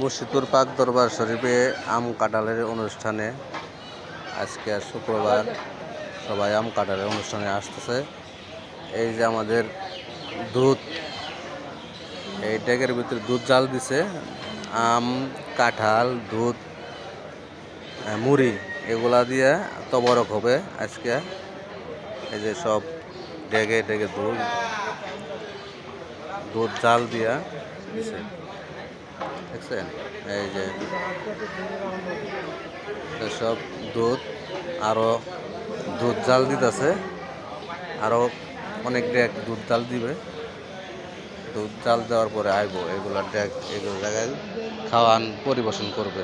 মুর্শিদপুর পাক দরবার শরীফে আম কাঁঠালের অনুষ্ঠানে আজকে শুক্রবার সবাই আম কাঁঠালের অনুষ্ঠানে আসতেছে। এই যে আমাদের দুধ, এই ডেকের ভিতরে দুধ জাল দিছে। আম, কাঁঠাল, দুধ মুড়ি এগুলা দিয়ে তবরক হবে আজকে। এই যে সব ডেগে ডেগে দুধ দুধ জাল দিয়া দিছে। দেখছেন? এই যে সব দুধ, আরও দুধ জাল দিতেছে। আরও অনেক ডেক দুধ জাল দিবে। দুধ জাল দেওয়ার পরে আইব, এগুলা ডেক, এগুলো জায়গায় খাওয়ান, পরিবেশন করবে।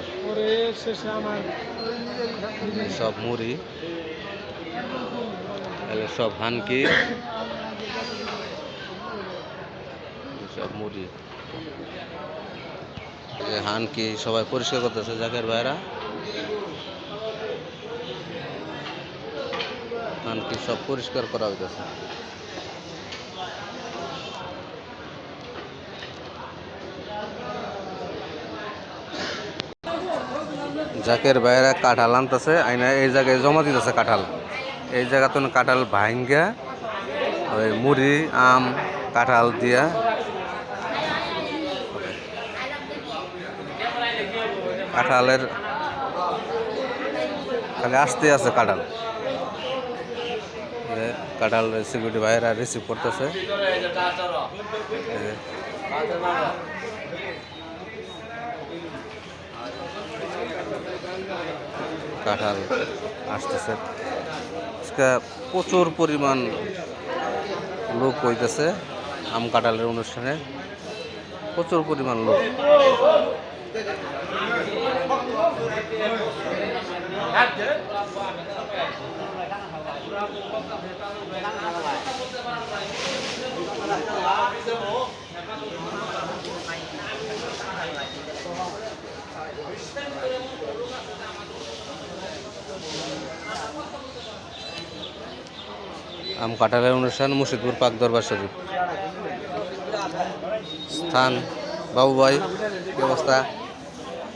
সব মুড়ি সব হানকি। সব মুড়ি। যে হানকি সবাই পরিষ্কার করতেছে, জাকের ভাইরা? হানকি সব পরিষ্কার করা হইতেছে? জাকের বাইরে কাঁঠাল আনতেছে, আইনা এই জায়গায় জমা দিতেছে কাঁঠাল। এই জায়গাতে কাঁঠাল ভাঙ্গা ওই মুড়ি, আম, কাঁঠাল দিয়া কাঁঠালের খালি আসতে আছে কাঁঠাল। কাঁঠাল সিকিউরিটি ভাইয়েরা রিসিভ করতেছে। কাঁঠাল আসতেছে। প্রচুর পরিমাণ লোক হইতেছে আম কাঁঠালের অনুষ্ঠানে। প্রচুর পরিমাণ লোক। আম কাঁঠালের অনুষ্ঠান মুর্শিদপুর পাক দরবার শরীফ। স্থান বাবু ভাই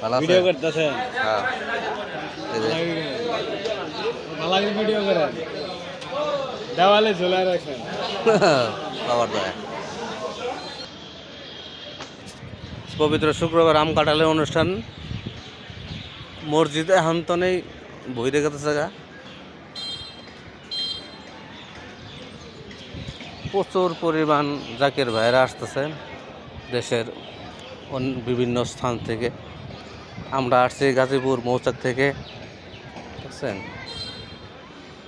ভালো আছে। ভিডিও করতেছেন? হ্যাঁ। এই যে। ভালো ভিডিও করেন দেওয়ালে ঝোলা রাখেন। বাবার দয়া। পবিত্র শুক্রবার আম কাঁঠালের অনুষ্ঠান। মসজিদে এখন তো নেই বই রেখেছে জায়গা। প্রচুর পরিমাণ জাকের ভাইরা আসতেছে দেশের বিভিন্ন স্থান থেকে। আমরা আসছি গাজীপুর মৌচাক থেকে। বুঝছেন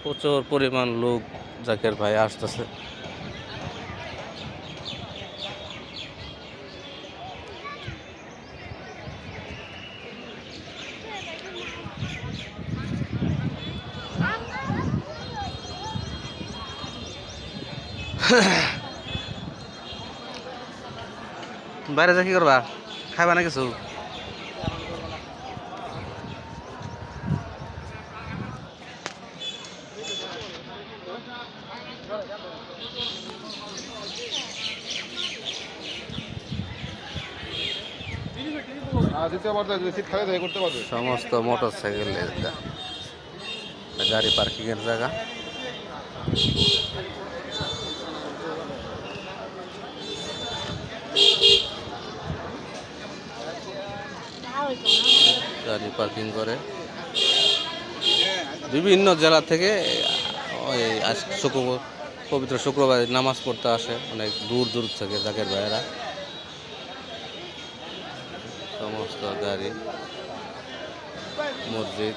প্রচুর পরিমাণ লোক জাকের ভাই আসতেছে। বাইরে যা কি করবা? খাইবা না কিছু? সমস্ত মোটর সাইকেল গাড়ি পার্কিং এর জায়গা। গাড়ি পার্কিং করে। বিভিন্ন জেলা থেকে ওই শুক্র পবিত্র শুক্রবার নামাজ পড়তে আসে, অনেক দূর দূর থেকে জাকের ভাইয়েরা। সমস্ত গাড়ি মসজিদ।